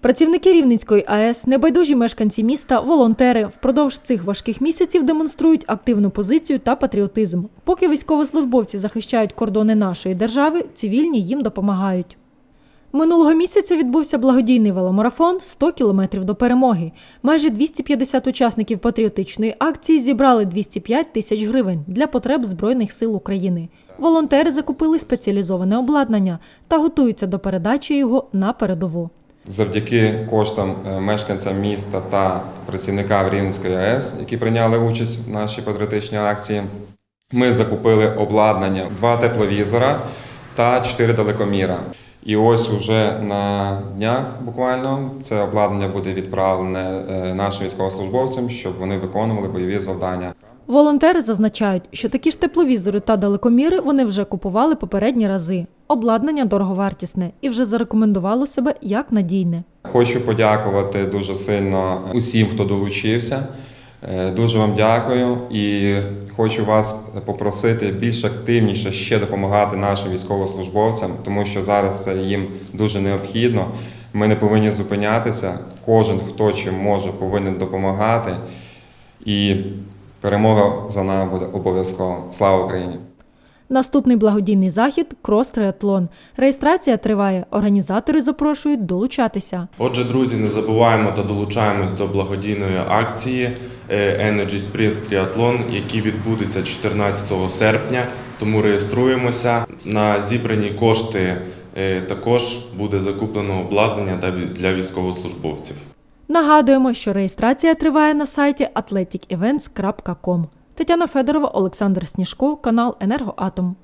Працівники Рівненської АЕС, небайдужі мешканці міста, волонтери впродовж цих важких місяців демонструють активну позицію та патріотизм. Поки військовослужбовці захищають кордони нашої держави, цивільні їм допомагають. Минулого місяця відбувся благодійний веломарафон «100 кілометрів до перемоги. Майже 250 учасників патріотичної акції зібрали 205 тисяч гривень для потреб Збройних сил України. Волонтери закупили спеціалізоване обладнання та готуються до передачі його на передову. Завдяки коштам е, мешканцям міста та працівникам Рівненської АЕС, які прийняли участь в нашій патріотичній акції, ми закупили обладнання, два тепловізора та чотири телекоміра. І ось уже на днях буквально це обладнання буде відправлене е, нашим військовослужбовцям, щоб вони виконували бойові завдання. Волонтери зазначають, що такі ж тепловізори та далекоміри вони вже купували попередні рази. Обладнання дороговартісне і вже зарекомендувало себе як надійне. Хочу подякувати дуже сильно усім, хто долучився. Е, Дуже вам дякую і хочу вас попросити більш активніше ще допомагати нашим військовослужбовцям, тому що зараз це їм дуже необхідно. Ми не повинні зупинятися. Кожен, хто чим може, повинен допомагати. І перемога за нами буде обов'язково. Слава Україні! Наступний благодійний захід крос-триатлон. Реєстрація триває. Організатори запрошують долучатися. Отже, друзі, не забуваємо та долучаємось до благодійної акції е, Energy Sprint Triathlon, який відбудеться 14 серпня. Тому реєструємося. На зібрані кошти е, також буде закуплено обладнання для військовослужбовців. Нагадуємо, що реєстрація триває на сайті athleticevents.com. Тетяна Федорова, Олександр Сніжко, канал Енергоатом.